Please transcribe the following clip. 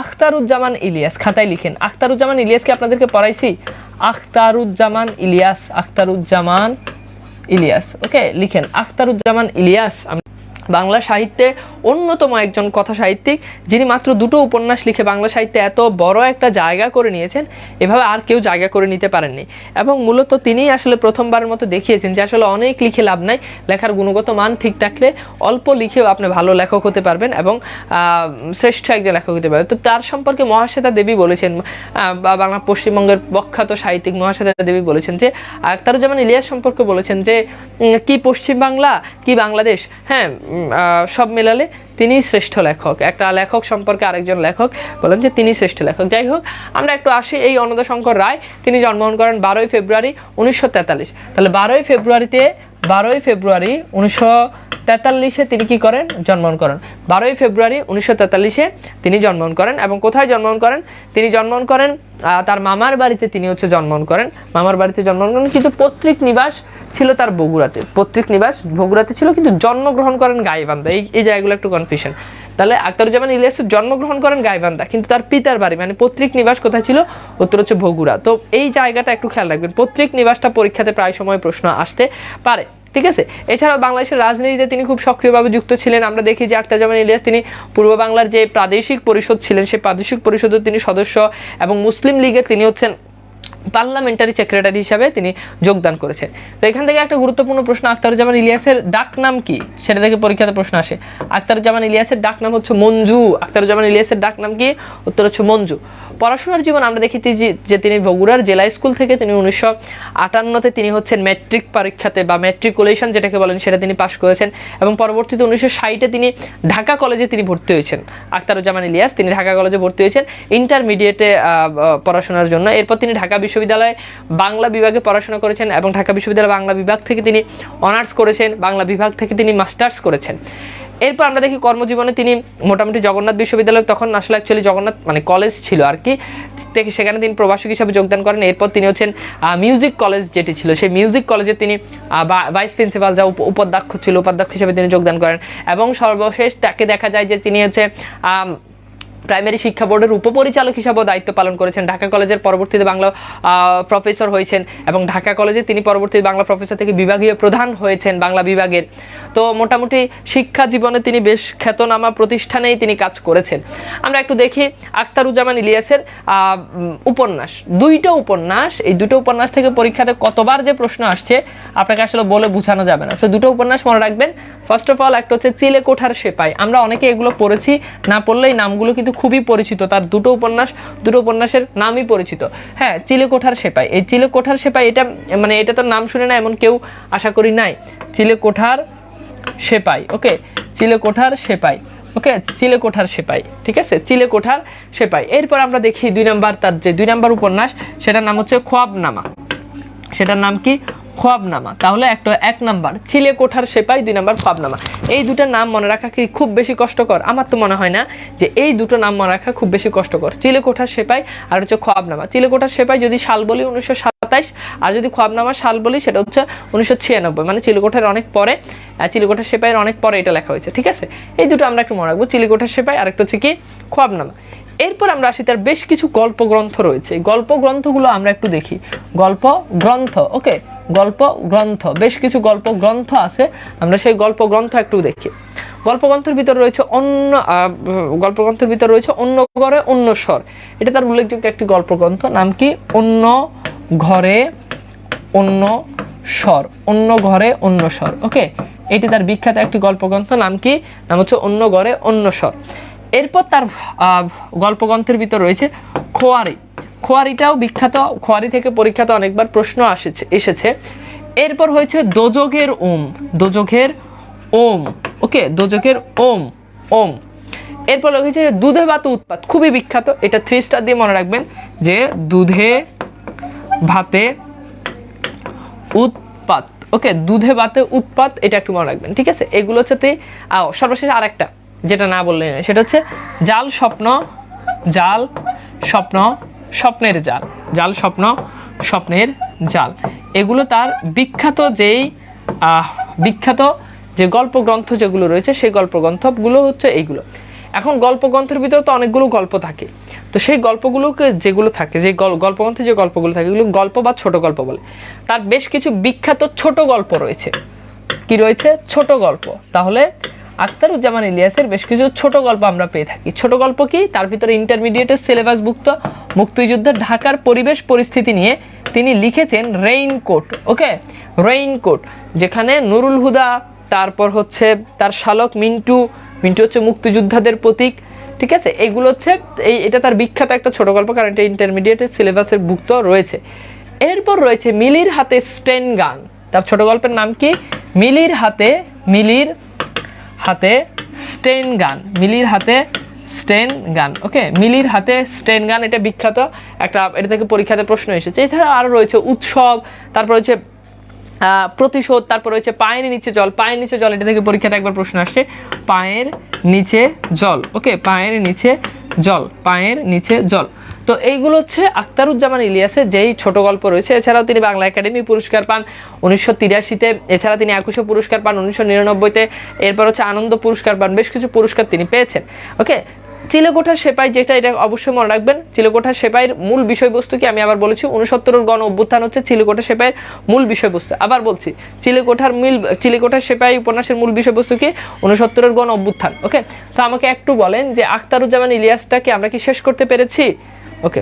আখতারুজ্জামান ইলিয়াস খাতায় লিখেন, আখতারুজ্জামান ইলিয়াসকে আপনাদেরকে পড়াইছি? আখতারুজ্জামান ইলিয়াস আখতারুজ্জামান ইলিয়াস। ওকে, লিখেন, আখতারুজ্জামান ইলিয়াস। বাংলা সাহিত্যে অন্যতম একজন কথা সাহিত্যিক, যিনি মাত্র দুটো উপন্যাস লিখে বাংলা সাহিত্যে এত বড় একটা জায়গা করে নিয়েছেন, এভাবে আর কেউ জায়গা করে নিতে পারেননি। এবং মূলত তিনিই আসলে প্রথমবারের মতো দেখিয়েছেন যে আসলে অনেক লিখে লাভ নাই, লেখার গুণগত মান ঠিক থাকলে অল্প লিখেও আপনি ভালো লেখক হতে পারবেন এবং শ্রেষ্ঠ একজন লেখক হতে পারবেন। তো তার সম্পর্কে মহাশ্বেতা দেবী বলেছেন বা বাংলা পশ্চিমবঙ্গের প্রখ্যাত সাহিত্যিক মহাশ্বেতা দেবী বলেছেন যে আখতারুজ্জামান ইলিয়াস সম্পর্কে বলেছেন যে কি পশ্চিম বাংলা কি বাংলাদেশ? হ্যাঁ সব মেলালে তিনি শ্রেষ্ঠ লেখক। একটা লেখক সম্পর্কে আরেকজন লেখক বলেন যে তিনি শ্রেষ্ঠ লেখক। যাই হোক, আমরা একটু আসি এই অনদশঙ্কর রায়। তিনি জন্মগ্রহণ করেন বারোই ফেব্রুয়ারি উনিশশো তেতাল্লিশ। তাহলে বারোই ফেব্রুয়ারিতে বারোই ফেব্রুয়ারি উনিশশো তেতাল্লিশে তিনি কি করেন? জন্মগ্রহণ করেন। বারোই ফেব্রুয়ারি উনিশশো তেতাল্লিশে তিনি জন্মগ্রহণ করেন এবং কোথায় জন্মগ্রহণ করেন? তিনি জন্মগ্রহণ করেন তার মামার বাড়িতে তিনি হচ্ছে জন্মগ্রহণ করেন। মামার বাড়িতে জন্মগ্রহণ করেন, কিন্তু পৈতৃক নিবাস ছিল তার বগুড়াতে। পৈতৃক নিবাস বগুড়াতে ছিল, কিন্তু জন্মগ্রহণ করেন গাইবান্ধা। এই এই জায়গাগুলো একটু কনফিউশন তাহলে আখতারুজ্জামান ইলিয়াস জন্মগ্রহণ করেন গাইবান্ধা, কিন্তু তার পিতার বাড়ি মানে পৈতৃক নিবাস কোথায় ছিল? উত্তর হচ্ছে বগুড়া। তো এই জায়গাটা একটু খেয়াল রাখবেন। পৈতৃক নিবাসটা পরীক্ষাতে প্রায় সময় প্রশ্ন আসতে পারে। ঠিক আছে? এছাড়াও বাংলাদেশের রাজনীতিতে তিনি খুব সক্রিয়ভাবে যুক্ত ছিলেন। আমরা দেখি যে আখতারুজ্জামান ইলিয়াস তিনি পূর্ব বাংলার যে প্রাদেশিক পরিষদ ছিলেন, সেই প্রাদেশিক পরিষদের তিনি সদস্য এবং মুসলিম লীগের তিনি হচ্ছেন পার্লামেন্টারি সেক্রেটারি হিসাবে তিনি যোগদান করেছেন। তো এখান থেকে একটা গুরুত্বপূর্ণ প্রশ্ন আখতারুজ্জামান ইলিয়াসের ডাক নাম কি? সেটা থেকে পরীক্ষাতে প্রশ্ন আসে। আখতারুজ্জামান ইলিয়াসের ডাক নাম হচ্ছে মঞ্জু। আখতারুজ্জামান ইলিয়াসের ডাক নাম কি? উত্তর হচ্ছে মঞ্জু। পড়াশোনার জীবন আমরা দেখি যে- তিনি বগুড়ার জেলা স্কুল থেকে তিনি উনিশশো আটান্নতে তিনি হচ্ছেন ম্যাট্রিক পরীক্ষাতে বা ম্যাট্রিকুলেশন যেটাকে বলেন সেটা তিনি পাশ করেছেন এবং পরবর্তীতে উনিশশো ষাটে তিনি ঢাকা কলেজে তিনি ভর্তি হয়েছেন। আখতারুজ্জামান ইলিয়াস তিনি ঢাকা কলেজে ভর্তি হয়েছেন ইন্টারমিডিয়েটে পড়াশোনার জন্য। এরপর তিনি ঢাকা বিশ্ববিদ্যালয়ে বাংলা বিভাগে পড়াশোনা করেছেন এবং ঢাকা বিশ্ববিদ্যালয় বাংলা বিভাগ থেকে তিনি অনার্স করেছেন, বাংলা বিভাগ থেকে তিনি মাস্টার্স করেছেন। এরপর আমরা দেখি কর্মজীবনে তিনি মোটামুটি জগন্নাথ বিশ্ববিদ্যালয় তখন আসলে অ্যাকচুয়ালি জগন্নাথ মানে কলেজ ছিল আর কি। সেখানে তিনি প্রবাসক হিসাবে যোগদান করেন। এরপর তিনি হচ্ছেন মিউজিক কলেজ যেটি ছিল, সেই মিউজিক কলেজে তিনি ভাইস প্রিন্সিপাল যা উপাধ্যক্ষ ছিল, উপাধ্যক্ষ হিসেবে তিনি যোগদান করেন। এবং সর্বশেষ তাকে দেখা যায় যে তিনি হচ্ছে প্রাইমারি শিক্ষা বোর্ডের উপপরিচালক হিসাবেও দায়িত্ব পালন করেছেন। ঢাকা কলেজের পরবর্তীতে বাংলা প্রফেসর হয়েছেন এবং ঢাকা কলেজে তিনি পরবর্তীতে বাংলা প্রফেসর থেকে বিভাগীয় প্রধান হয়েছেন বাংলা বিভাগের। তো মোটামুটি শিক্ষা জীবনে তিনি বেশ খ্যাতনামা প্রতিষ্ঠানেই তিনি কাজ করেছেন। আমরা একটু দেখি আখতারুজ্জামান ইলিয়াসের উপন্যাস। দুইটা উপন্যাস, এই দুটো উপন্যাস থেকে পরীক্ষাতে কতবার যে প্রশ্ন আসছে, আপনাকে আসলে বলে বোঝানো যাবে না। সো দুটো উপন্যাস মনে রাখবেন। ফার্স্ট অফ অল একটা হচ্ছে চিলে কোঠার সেপাই। আমরা অনেকে এগুলো পড়েছি, না পড়লেই নামগুলো কিন্তু খুবই পরিচিত, তার দুটো উপন্যাস, দুটো উপন্যাসের নামই পরিচিত। হ্যাঁ চিলে কোঠার সেপাই। এই চিলে কোঠার সেপাই, এটা মানে এটা তো নাম শুনে না এমন কেউ আশা করি নাই। চিলে কোঠার সেপাই, ওকে? চিলে কোঠার সেপাই, ওকে? চিলে কোঠার সেপাই, ঠিক আছে? চিলে কোঠার সেপাই। এরপর আমরা দেখি দুই নাম্বার, তার যে দুই নাম্বার উপন্যাস, সেটার নাম হচ্ছে খোয়াবনামা। সেটার নাম কি? খোয়াবনামা। তাহলে একটা, এক নাম্বার চিলে কোঠার সেপাই, দুই নাম্বার খোয়াবনামা। এই দুটো নাম মনে রাখা কি খুব বেশি কষ্টকর? আমার তো মনে হয় না যে এই দুটো নাম মনে রাখা খুব বেশি কষ্টকর। চিলে কোঠার সেপাই আর হচ্ছে খোয়াবনামা। চিলে কোঠার সেপাই যদি সাল বলি উনিশশো সাতাইশ, আর যদি খোয়াবনামা সাল বলি সেটা হচ্ছে উনিশশো ছিয়ানব্বই মানে চিলেকোঠার অনেক পরে চিলেকোঠার সেপাইয়ের অনেক পরে এটা লেখা হয়েছে, ঠিক আছে? এই দুটো আমরা একটু মনে রাখব। চিলেকোঠার সেপাই আর একটা হচ্ছে কি খোয়াবনামা। এরপর আমরা আসি, তার বেশ কিছু গল্প গ্রন্থ রয়েছে। গল্প গ্রন্থগুলো আমরা একটু দেখি। গল্প গ্রন্থ ওকে? গল্প গ্রন্থ, বেশ কিছু গল্প গ্রন্থ আছে। আমরা সেই গল্প গ্রন্থ একটু দেখি। গল্প গ্রন্থের ভিতর রয়েছে অন্য গল্প গ্রন্থের ভিতর রয়েছে অন্য ঘরে অন্য স্বর। এটা তার উল্লেখযোগ্য একটি গল্প গ্রন্থ, নাম কি? অন্য ঘরে অন্য স্বর, অন্য ঘরে অন্য স্বর। ওকে এটি তার বিখ্যাত একটি গল্পগ্রন্থ নাম কি? নাম হচ্ছে অন্য ঘরে অন্য স্বর। এরপর তার গল্পগ্রন্থের ভিতর রয়েছে খোয়ারি। খোয়ারিটাও বিখ্যাত, খোয়ারি থেকে পরীক্ষাতে অনেকবার প্রশ্ন আসেছে, এসেছে। এরপর হয়েছে দোজগের ওম দোজগের ওম। ওকে দোজগের ওম ওম। এরপর লিখেছে দুধে ভাত উৎপাত, খুবই বিখ্যাত। এটা থ্রি স্টার দিয়ে মনে রাখবেন যে দুধে ভাতে উৎপাত। ওকে, দুধে ভাতে উৎপাত, এটা একটু মনে রাখবেন, ঠিক আছে? এগুলো হচ্ছে সর্বশেষ আরেকটা, যেটা না বললেন সেটা হচ্ছে জাল স্বপ্ন জাল স্বপ্ন স্বপ্নের জাল। জাল স্বপ্ন, স্বপ্নের জাল। এগুলো তার বিখ্যাত যেই বিখ্যাত যে গল্প গ্রন্থ যেগুলো রয়েছে, সেই গল্প গ্রন্থগুলো হচ্ছে এইগুলো। এখন গল্প গ্রন্থের ভিতরে তো অনেকগুলো গল্প থাকে। তো সেই গল্পগুলোকে যেগুলো থাকে, যে গল- গল্পগ্রন্থে যে গল্পগুলো থাকে, এগুলো গল্প বা ছোট গল্প বলে। তার বেশ কিছু বিখ্যাত ছোট গল্প রয়েছে। কি রয়েছে? ছোট গল্প। তাহলে আখতারুজ্জামান ইলিয়াসের বেশ কিছু ছোট গল্প আমরা পেয়ে থাকি। ছোট গল্প কি? তার ভিতরে ইন্টারমিডিয়েটের সিলেবাস সিলেবাসভুক্ত মুক্তিযুদ্ধের ঢাকার পরিবেশ পরিস্থিতি নিয়ে তিনি লিখেছেন রেইনকোট ওকে রেইনকোট যেখানে নুরুল হুদা, তারপর হচ্ছে তার শালক মিন্টু মিন্টু হচ্ছে মুক্তিযোদ্ধাদের প্রতীক, ঠিক আছে? এগুলো হচ্ছে, এই, এটা তার বিখ্যাত একটা ছোট গল্প, কারণ এটা ইন্টারমিডিয়েটের সিলেবাসের ভুক্ত রয়েছে। এরপর রয়েছে মিলির হাতে স্টেন গান। তার ছোট গল্পের নাম কি? মিলির হাতে, মিলির হাতে স্টেন গান, মিলির হাতে স্টেন গান, ওকে? মিলির হাতে স্টেন গান, এটা বিখ্যাত একটা, এটা থেকে পরীক্ষাতে প্রশ্ন এসেছে। এছাড়া আরও রয়েছে উৎসব, তারপর রয়েছে প্রতিশোধ, তারপর রয়েছে পায়ের নিচে জল। পায়ের নিচে জল, এটা থেকে পরীক্ষাতে একবার প্রশ্ন আসছে পায়ের নিচে জল, ওকে? পায়ের নিচে জল, পায়ের নিচে জল। তো এইগুলো হচ্ছে আখতারুজ্জামান ইলিয়াসের যেই ছোট গল্প রয়েছে। এছাড়াও তিনি বাংলা একাডেমি পুরস্কার পান উনিশশো তিরাশিতে। এছাড়া তিনি একুশে পুরস্কার পান উনিশশো নিরানব্বইতে। এরপর হচ্ছে আনন্দ পুরস্কার পান। বেশ কিছু পুরস্কার তিনি পেয়েছেন। ওকে? চিলেকোঠার সেপাই যেটা, এটা অবশ্যই মনে রাখবেন। চিলেকোঠার সেপাইয়ের মূল বিষয়বস্তু কি আমি আবার বলেছি উনসত্তরের গণ অভ্যুত্থান হচ্ছে চিলেকোঠা সেপাইয়ের মূল বিষয়বস্তু। আবার বলছি, চিলেকোঠার মিল, চিলেকোঠার সেপাই উপন্যাসের মূল বিষয়বস্তু কি? উনসত্তরের গণ অভ্যুত্থান। ওকে? তো আমাকে একটু বলেন যে আখতারুজ্জামান ইলিয়াসটাকে আমরা কি শেষ করতে পেরেছি? ওকে